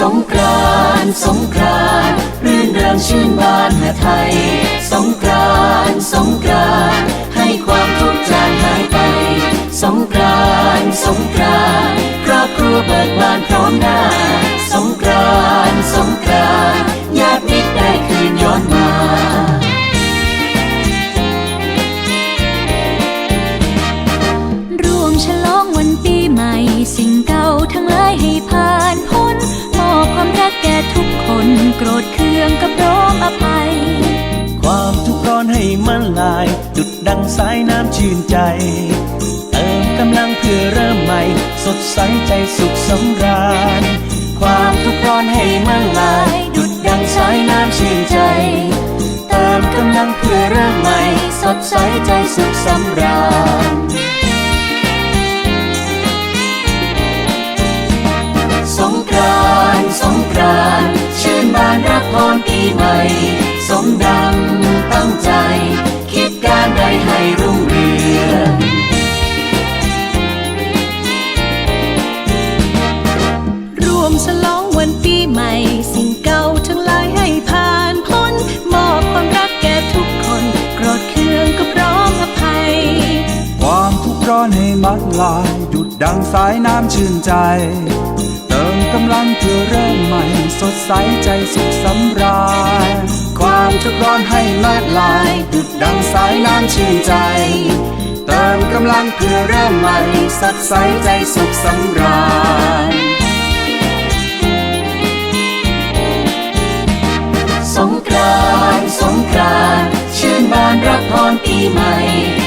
สงกรานสงกรานรื่นเริงชื่นบานหาไทย สงกรานสงกรานให้ความทุกข์จางหายไป สงกรานสงกรานครอบครัวเบิกบานพร้อมหน้า สงกรานสงกรานญาติมิตรได้คืนย้อนมารวงสิ่งเก่า ดุดดังสายน้ำชื่นใจ เติมกำลังเพื่อเริ่มใหม่ สดใสใจสุขสำราญ ความทุกข์ร้อนให้มันลาย ดุดดังสายน้ำชื่นใจ เติมกำลังเพื่อเริ่มใหม่ สดใสใจสุขสำราญ สงกรานสงกรานชื่นบานรับพรปีใหม่ สมดังตั้งใจ มฉลองวันปีใหม่ สิ่งเก่าทั้งหลายให้ผ่านพ้น มอบความรักแก่ทุกคนโกรธเคืองก็พร้อมอภัย ความทุกข์ร้อนให้มัดลายดุดดังสายน้ำชื่นใจ เติมกำลังเพื่อเริ่มใหม่ สดใสใจสุขสำราญความทุกข์ร้อนให้มัดลายดุดดังสายน้ำชื่นใจเติมกำลังเพื่อเริ่มใหม่สดใสใจสุขสำราญ ก